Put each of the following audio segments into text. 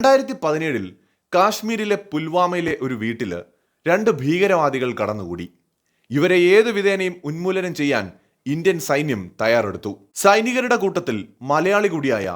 രണ്ടായിരത്തി പതിനേഴിൽ കാശ്മീരിലെ പുൽവാമയിലെ ഒരു വീട്ടിൽ രണ്ട് ഭീകരവാദികൾ കടന്നുകൂടി. ഇവരെ ഏതു വിധേനയും ഉന്മൂലനം ചെയ്യാൻ ഇന്ത്യൻ സൈന്യം തയ്യാറെടുത്തു. സൈനികരുടെ കൂട്ടത്തിൽ മലയാളി കൂടിയായ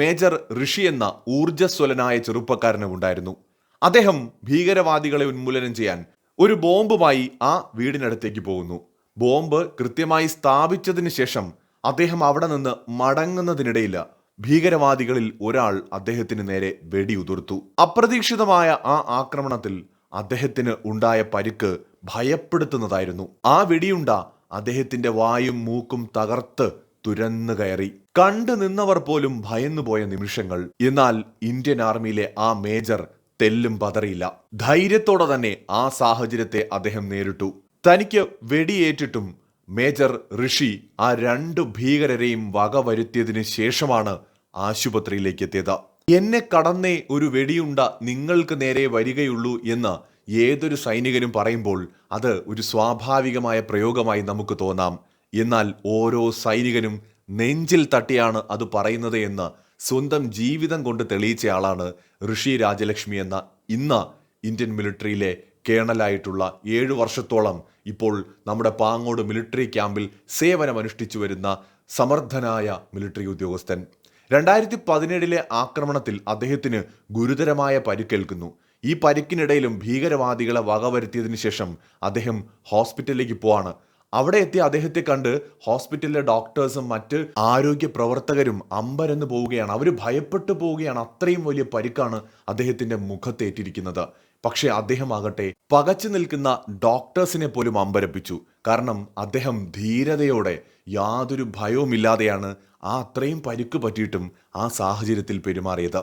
മേജർ ഋഷി എന്ന ഊർജസ്വലനായ ചെറുപ്പക്കാരനും ഉണ്ടായിരുന്നു. അദ്ദേഹം ഭീകരവാദികളെ ഉന്മൂലനം ചെയ്യാൻ ഒരു ബോംബുമായി ആ വീടിനടുത്തേക്ക് പോകുന്നു. ബോംബ് കൃത്യമായി സ്ഥാപിച്ചതിന് ശേഷം അദ്ദേഹം അവിടെ നിന്ന് മടങ്ങുന്നതിനിടയിൽ ഭീകരവാദികളിൽ ഒരാൾ അദ്ദേഹത്തിന് നേരെ വെടിയുതിർത്തു. അപ്രതീക്ഷിതമായ ആ ആക്രമണത്തിൽ അദ്ദേഹത്തിന് ഉണ്ടായ പരിക്ക് ഭയപ്പെടുത്തുന്നതായിരുന്നു. ആ വെടിയുണ്ട അദ്ദേഹത്തിന്റെ വായും മൂക്കും തകർത്ത് തുരന്നു കയറി. കണ്ടു നിന്നവർ പോലും ഭയന്നുപോയ നിമിഷങ്ങൾ. എന്നാൽ ഇന്ത്യൻ ആർമിയിലെ ആ മേജർ തെല്ലും പതറിയില്ല. ധൈര്യത്തോടെ തന്നെ ആ സാഹചര്യത്തെ അദ്ദേഹം നേരിട്ടു. തനിക്ക് വെടിയേറ്റിട്ടും മേജർ ഋഷി ആ രണ്ടു ഭീകരരെയും വകവരുത്തിയതിനു ശേഷമാണ് ആശുപത്രിയിലേക്ക് എത്തിയത് എന്നെ കടന്നേ ഒരു വെടിയുണ്ട നിങ്ങൾക്ക് നേരെ വരികയുള്ളൂ എന്ന് ഏതൊരു സൈനികനും പറയുമ്പോൾ അത് ഒരു സ്വാഭാവികമായ പ്രയോഗമായി നമുക്ക് തോന്നാം. എന്നാൽ ഓരോ സൈനികനും നെഞ്ചിൽ തട്ടിയാണ് അത് പറയുന്നത് എന്ന് സ്വന്തം ജീവിതം കൊണ്ട് തെളിയിച്ച ആളാണ് ഋഷി രാജലക്ഷ്മി എന്ന ഇന്ന് ഇന്ത്യൻ മിലിറ്ററിയിലെ കേണലായിട്ടുള്ള ഏഴു വർഷത്തോളം ഇപ്പോൾ നമ്മുടെ പാങ്ങോട് മിലിറ്ററി ക്യാമ്പിൽ സേവനമനുഷ്ഠിച്ചു വരുന്ന സമർത്ഥനായ മിലിറ്ററി ഉദ്യോഗസ്ഥൻ. രണ്ടായിരത്തി പതിനേഴിലെ ആക്രമണത്തിൽ അദ്ദേഹത്തിന് ഗുരുതരമായ പരിക്കേൽക്കുന്നു. ഈ പരിക്കിനിടയിലും ഭീകരവാദികളെ വകവരുത്തിയതിനു ശേഷം അദ്ദേഹം ഹോസ്പിറ്റലിലേക്ക് പോവാണ്. അവിടെ എത്തിയ അദ്ദേഹത്തെ കണ്ട് ഹോസ്പിറ്റലിലെ ഡോക്ടേഴ്സും മറ്റ് ആരോഗ്യ പ്രവർത്തകരും അമ്പരന്ന് പോവുകയാണ്. അവർ ഭയപ്പെട്ടു പോവുകയാണ്. അത്രയും വലിയ പരിക്കാണ് അദ്ദേഹത്തിന്റെ മുഖത്തേറ്റിരിക്കുന്നത്. പക്ഷേ അദ്ദേഹം ആകട്ടെ പകച്ചു നിൽക്കുന്ന ഡോക്ടേഴ്സിനെ പോലും അമ്പരപ്പിച്ചു. കാരണം അദ്ദേഹം ധീരതയോടെ യാതൊരു ഭയവുമില്ലാതെയാണ് ആ അത്രയും പരിക്ക് പറ്റിയിട്ടും ആ സാഹചര്യത്തിൽ പെരുമാറിയത്.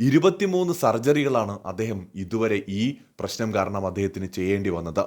ഇരുപത്തിമൂന്ന് സർജറികളാണ് അദ്ദേഹം ഇതുവരെ ഈ പ്രശ്നം കാരണം അദ്ദേഹത്തിന് ചെയ്യേണ്ടി വന്നത്.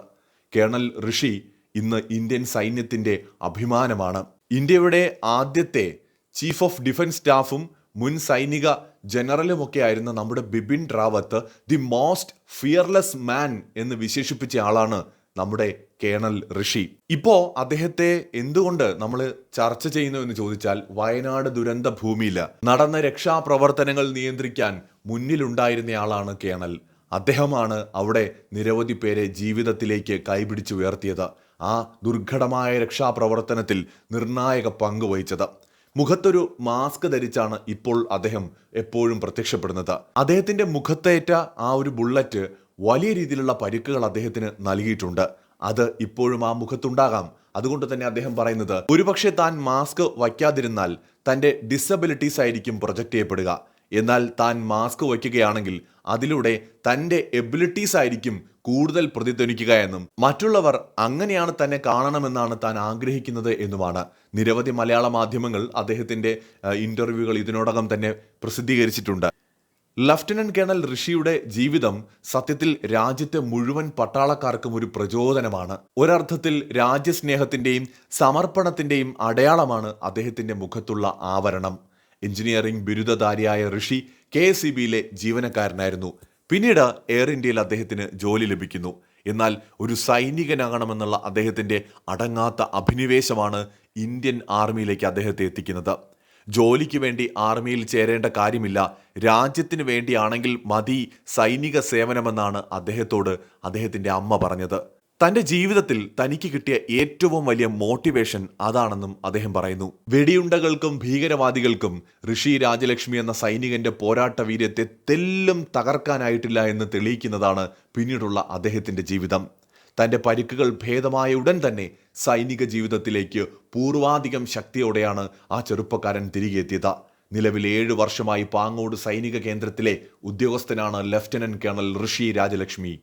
കേണൽ ഋഷി ഇന്ന് ഇന്ത്യൻ സൈന്യത്തിന്റെ അഭിമാനമാണ്. ഇന്ത്യയുടെ ആദ്യത്തെ ചീഫ് ഓഫ് ഡിഫൻസ് സ്റ്റാഫും മുൻ സൈനിക ജനറലുമൊക്കെ ആയിരുന്ന നമ്മുടെ Bipin Rawat the most fearless man എന്ന് വിശേഷിപ്പിച്ച ആളാണ് നമ്മുടെ കേണൽ ഋഷി. ഇപ്പോൾ അദ്ദേഹത്തെ എന്തുകൊണ്ട് നമ്മൾ ചർച്ച ചെയ്യുന്നു എന്ന് ചോദിച്ചാൽ വയനാട് ദുരന്ത ഭൂമിയിൽ നടന്ന രക്ഷാപ്രവർത്തനങ്ങൾ നിയന്ത്രിക്കാൻ മുന്നിലുണ്ടായിരുന്നയാളാണ് കേണൽ. അദ്ദേഹമാണ് അവിടെ നിരവധി പേരെ ജീവിതത്തിലേക്ക് കൈപിടിച്ചുയർത്തിയത് ആ ദുർഘടമായ രക്ഷാപ്രവർത്തനത്തിൽ നിർണായക പങ്ക് വഹിച്ചത്. മുഖത്തൊരു മാസ്ക് ധരിച്ചാണ് ഇപ്പോൾ അദ്ദേഹം എപ്പോഴും പ്രത്യക്ഷപ്പെടുന്നത്. അദ്ദേഹത്തിന്റെ മുഖത്തേറ്റ ആ ഒരു ബുള്ളറ്റ് വലിയ രീതിയിലുള്ള പരിക്കുകൾ അദ്ദേഹത്തിന് നൽകിയിട്ടുണ്ട്. അത് ഇപ്പോഴും ആ മുഖത്തുണ്ടാകാം. അതുകൊണ്ട് തന്നെ അദ്ദേഹം പറയുന്നത് ഒരുപക്ഷെ താൻ മാസ്ക് വയ്ക്കാതിരുന്നാൽ തന്റെ ഡിസബിലിറ്റീസ് ആയിരിക്കും പ്രൊജക്റ്റ് ചെയ്യപ്പെടുക. എന്നാൽ താൻ മാസ്ക് വയ്ക്കുകയാണെങ്കിൽ അതിലൂടെ തന്റെ എബിലിറ്റീസ് ആയിരിക്കും കൂടുതൽ പ്രതിധ്വനിക്കുക എന്നും മറ്റുള്ളവർ അങ്ങനെയാണ് തന്നെ കാണണമെന്നാണ് താൻ ആഗ്രഹിക്കുന്നത് എന്നുമാണ്. നിരവധി മലയാള മാധ്യമങ്ങൾ അദ്ദേഹത്തിന്റെ ഇന്റർവ്യൂകൾ ഇതിനോടകം തന്നെ പ്രസിദ്ധീകരിച്ചിട്ടുണ്ട്. ലഫ്റ്റനന്റ് കേണൽ ഋഷിയുടെ ജീവിതം സത്യത്തിൽ രാജ്യത്തെ മുഴുവൻ പട്ടാളക്കാർക്കും ഒരു പ്രചോദനമാണ്. ഒരർത്ഥത്തിൽ രാജ്യസ്നേഹത്തിന്റെയും സമർപ്പണത്തിന്റെയും അടയാളമാണ് അദ്ദേഹത്തിന്റെ മുഖത്തുള്ള ആവരണം. എഞ്ചിനീയറിംഗ് ബിരുദധാരിയായ ഋഷി കെ എസ് ബിയിലെ ജീവനക്കാരനായിരുന്നു. പിന്നീട് എയർ ഇന്ത്യയിൽ അദ്ദേഹത്തിന് ജോലി ലഭിക്കുന്നു. എന്നാൽ ഒരു സൈനികനാകണമെന്നുള്ള അദ്ദേഹത്തിന്റെ അടങ്ങാത്ത അഭിനിവേശമാണ് ഇന്ത്യൻ ആർമിയിലേക്ക് അദ്ദേഹത്തെ എത്തിക്കുന്നത്. ജോലിക്ക് വേണ്ടി ആർമിയിൽ ചേരേണ്ട കാര്യമില്ല. രാജ്യത്തിന് വേണ്ടിയാണെങ്കിൽ മതി സൈനിക സേവനമെന്നാണ് അദ്ദേഹത്തോട് അദ്ദേഹത്തിന്റെ അമ്മ പറഞ്ഞത്. തന്റെ ജീവിതത്തിൽ തനിക്ക് കിട്ടിയ ഏറ്റവും വലിയ മോട്ടിവേഷൻ അതാണെന്നും അദ്ദേഹം പറയുന്നു. വെടിയുണ്ടകൾക്കും ഭീകരവാദികൾക്കും ഋഷി രാജലക്ഷ്മി എന്ന സൈനികന്റെ പോരാട്ട വീര്യത്തെ തെല്ലും തകർക്കാനായിട്ടില്ല എന്ന് തെളിയിക്കുന്നതാണ് പിന്നീടുള്ള അദ്ദേഹത്തിന്റെ ജീവിതം. തന്റെ പരിക്കുകൾ ഭേദമായ ഉടൻ തന്നെ സൈനിക ജീവിതത്തിലേക്ക് പൂർവാധികം ശക്തിയോടെയാണ് ആ ചെറുപ്പക്കാരൻ തിരികെ എത്തിയത് നിലവിൽ ഏഴു വർഷമായി പാങ്ങോട് സൈനിക കേന്ദ്രത്തിലെ ഉദ്യോഗസ്ഥനാണ് ലഫ്റ്റനന്റ് കേണൽ ഋഷി രാജലക്ഷ്മി.